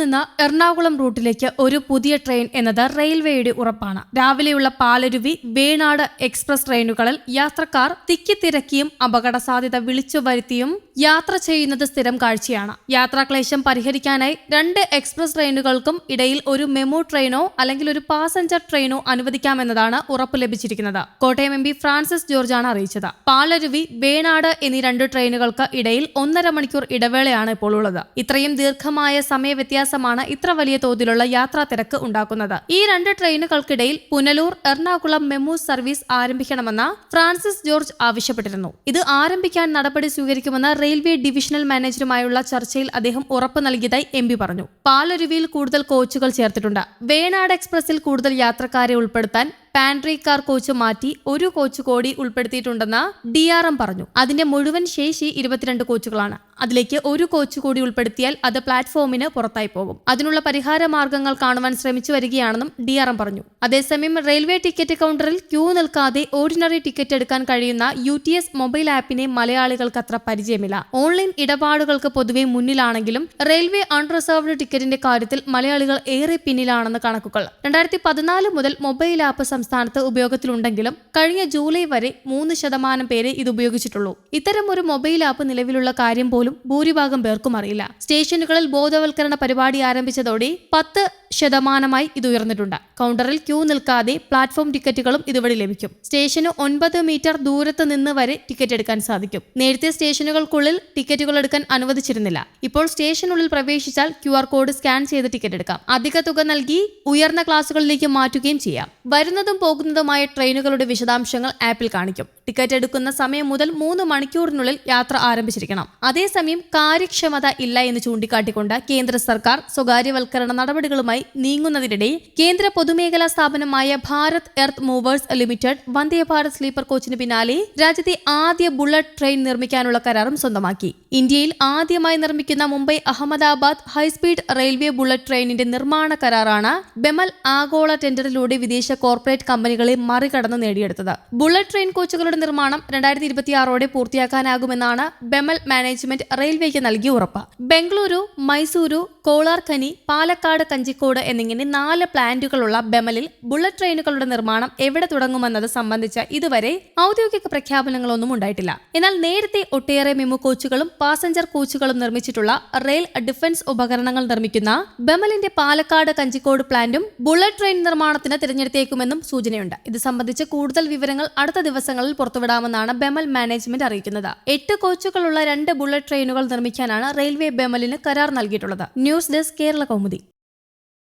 നിന്ന് എറണാകുളം റൂട്ടിലേക്ക് ഒരു പുതിയ ട്രെയിൻ എന്നത് റെയിൽവേയുടെ ഉറപ്പാണ്. രാവിലെയുള്ള പാലരുവി വേണാട് എക്സ്പ്രസ് ട്രെയിനുകളിൽ യാത്രക്കാർ തിക്കിത്തിരക്കിയും അപകട സാധ്യത വിളിച്ചു വരുത്തിയും യാത്ര ചെയ്യുന്നത് സ്ഥിരം കാഴ്ചയാണ്. യാത്രാക്ലേശം പരിഹരിക്കാനായി രണ്ട് എക്സ്പ്രസ് ട്രെയിനുകൾക്കും ഇടയിൽ ഒരു മെമോ ട്രെയിനോ അല്ലെങ്കിൽ ഒരു പാസഞ്ചർ ട്രെയിനോ അനുവദിക്കാമെന്നതാണ് ഉറപ്പ് ലഭിച്ചിരിക്കുന്നത്. കോട്ടയം എം ഫ്രാൻസിസ് ജോർജാണ് അറിയിച്ചത്. പാലരുവി വേണാട് എന്നീ രണ്ട് ട്രെയിനുകൾക്ക് ഇടയിൽ ഒന്നര മണിക്കൂർ ഇടവേളയാണ് ഇപ്പോൾ ഉള്ളത്. ഇത്രയും ദീർഘമായ സമയ വ്യത്യാസമാണ് ഇത്ര വലിയ തോതിലുള്ള യാത്രാ തിരക്ക് ഉണ്ടാക്കുന്നത്. ഈ രണ്ട് ട്രെയിനുകൾക്കിടയിൽ പുനലൂർ എറണാകുളം മെമു സർവീസ് ആരംഭിക്കണമെന്ന് ഫ്രാൻസിസ് ജോർജ് ആവശ്യപ്പെട്ടിരുന്നു. ഇത് ആരംഭിക്കാൻ നടപടി സ്വീകരിക്കുമെന്ന് റെയിൽവേ ഡിവിഷണൽ മാനേജറുമായുള്ള ചർച്ചയിൽ അദ്ദേഹം ഉറപ്പ് നൽകിയതായി എം പറഞ്ഞു. പാലരുവിയിൽ കൂടുതൽ കോച്ചുകൾ ചേർത്തിട്ടുണ്ട്. വേണാട് എക്സ്പ്രസിൽ കൂടുതൽ യാത്രക്കാരെ ഉൾപ്പെടുത്താൻ പാൻട്രി കാർ കോച്ച് മാറ്റി ഒരു കോച്ച് കൂടി ഉൾപ്പെടുത്തിയിട്ടുണ്ടെന്ന് ഡി ആർ എം പറഞ്ഞു. അതിന്റെ മുഴുവൻ ശേഷി ഇരുപത്തിരണ്ട് കോച്ചുകളാണ്. അതിലേക്ക് ഒരു കോച്ച് കൂടി ഉൾപ്പെടുത്തിയാൽ അത് പ്ലാറ്റ്ഫോമിന് പുറത്തായി പോകും. അതിനുള്ള പരിഹാര മാർഗങ്ങൾ കാണുവാൻ ശ്രമിച്ചു വരികയാണെന്നും ഡി ആർ എം പറഞ്ഞു. അതേസമയം റെയിൽവേ ടിക്കറ്റ് കൗണ്ടറിൽ ക്യൂ നിൽക്കാതെ ഓർഡിനറി ടിക്കറ്റ് എടുക്കാൻ കഴിയുന്ന യു ടി എസ് മൊബൈൽ ആപ്പിനെ മലയാളികൾക്ക് അത്ര പരിചയമില്ല. ഓൺലൈൻ ഇടപാടുകൾക്ക് പൊതുവെ മുന്നിലാണെങ്കിലും റെയിൽവേ അൺറിസർവ്ഡ് ടിക്കറ്റിന്റെ കാര്യത്തിൽ മലയാളികൾ ഏറെ പിന്നിലാണെന്ന് കണക്കുകൾ. രണ്ടായിരത്തി പതിനാല് മുതൽ മൊബൈൽ ആപ്പ് സംസ്ഥാനത്ത് ഉപയോഗത്തിലുണ്ടെങ്കിലും കഴിഞ്ഞ ജൂലൈ വരെ മൂന്ന് ശതമാനം പേരെ ഇത് ഉപയോഗിച്ചിട്ടുള്ളൂ. ഇത്തരം ഒരു മൊബൈൽ ആപ്പ് നിലവിലുള്ള കാര്യം പോലും ഭൂരിഭാഗം പേർക്കും അറിയില്ല. സ്റ്റേഷനുകളിൽ ബോധവൽക്കരണ പരിപാടി ആരംഭിച്ചതോടെ പത്ത് ശതമാനമായി ഇത് ഉയർന്നിട്ടുണ്ട്. കൗണ്ടറിൽ ക്യൂ നിൽക്കാതെ പ്ലാറ്റ്ഫോം ടിക്കറ്റുകളും ഇതുവഴി ലഭിക്കും. സ്റ്റേഷന് ഒൻപത് മീറ്റർ ദൂരത്ത് നിന്ന് വരെ ടിക്കറ്റ് എടുക്കാൻ സാധിക്കും. നേരത്തെ സ്റ്റേഷനുകൾക്കുള്ളിൽ ടിക്കറ്റുകൾ എടുക്കാൻ അനുവദിച്ചിരുന്നില്ല. ഇപ്പോൾ സ്റ്റേഷനുള്ളിൽ പ്രവേശിച്ചാൽ ക്യു കോഡ് സ്കാൻ ചെയ്ത് ടിക്കറ്റ് എടുക്കാം. അധിക തുക നൽകി ഉയർന്ന ക്ലാസുകളിലേക്ക് മാറ്റുകയും ചെയ്യാം. വരുന്നതും പോകുന്നതുമായ ട്രെയിനുകളുടെ വിശദാംശങ്ങൾ ആപ്പിൽ കാണിക്കും. ടിക്കറ്റ് എടുക്കുന്ന സമയം മുതൽ മൂന്ന് മണിക്കൂറിനുള്ളിൽ യാത്ര ആരംഭിച്ചിരിക്കണം. അതേസമയം കാര്യക്ഷമത ഇല്ല എന്ന് ചൂണ്ടിക്കാട്ടിക്കൊണ്ട് കേന്ദ്ര സർക്കാർ സ്വകാര്യവൽക്കരണ നടപടികളുമായി നീങ്ങുന്നതിനിടെ കേന്ദ്ര പൊതുമേഖലാ സ്ഥാപനമായ Bharat earth movers limited Vande Bharat sleeper കോച്ചിന് പിന്നാലെ രാജ്യത്തെ ആദ്യ ബുള്ളറ്റ് ട്രെയിൻ നിർമ്മിക്കാനുള്ള കരാറും സ്വന്തമാക്കി. ഇന്ത്യയിൽ ആദ്യമായി നിർമ്മിക്കുന്ന Mumbai Ahmedabad high speed railway bullet ട്രെയിനിന്റെ നിർമ്മാണ കരാറാണ് ബെമൽ ആഗോള ടെൻഡറിലൂടെ വിദേശ കോർപ്പറേറ്റ് കമ്പനികളെ മറികടന്ന് നേടിയെടുത്തത്. ബുള്ളറ്റ് ട്രെയിൻ കോച്ചുകളുടെ നിർമ്മാണം രണ്ടായിരത്തി ഇരുപത്തിയാറോടെ പൂർത്തിയാക്കാനാകുമെന്നാണ് ബെമൽ മാനേജ്മെന്റ് റെയിൽവേക്ക് നൽകിയ ഉറപ്പ്. ബംഗളൂരു മൈസൂരു കോളാർഖനി പാലക്കാട് കഞ്ചിക്കോട് എന്നിങ്ങനെ നാല് പ്ലാന്റുകളുള്ള ബെമലിൽ ബുള്ളറ്റ് ട്രെയിനുകളുടെ നിർമ്മാണം എവിടെ തുടങ്ങുമെന്നത് സംബന്ധിച്ച ഇതുവരെ ഔദ്യോഗിക പ്രഖ്യാപനങ്ങളൊന്നും ഉണ്ടായിട്ടില്ല. എന്നാൽ നേരത്തെ ഒട്ടേറെ മെമു കോച്ചുകളും പാസഞ്ചർ കോച്ചുകളും നിർമ്മിച്ചിട്ടുള്ള റെയിൽ ഡിഫൻസ് ഉപകരണങ്ങൾ നിർമ്മിക്കുന്ന ബെമലിന്റെ പാലക്കാട് കഞ്ചിക്കോട് പ്ലാന്റും ബുള്ളറ്റ് ട്രെയിൻ നിർമ്മാണത്തിന് തിരഞ്ഞെടുത്തേക്കുമെന്നും സൂചനയുണ്ട്. ഇത് സംബന്ധിച്ച് കൂടുതൽ വിവരങ്ങൾ അടുത്ത ദിവസങ്ങളിൽ പുറത്തുവിടാമെന്നാണ് ബെമൽ മാനേജ്മെന്റ് അറിയിക്കുന്നത്. എട്ട് കോച്ചുകളുള്ള രണ്ട് ബുള്ളറ്റ് ട്രെയിനുകൾ നിർമ്മിക്കാനാണ് റെയിൽവേ ബെമലിന് കരാർ നൽകിയിട്ടുള്ളത്. News desk Kerala Kaumudi.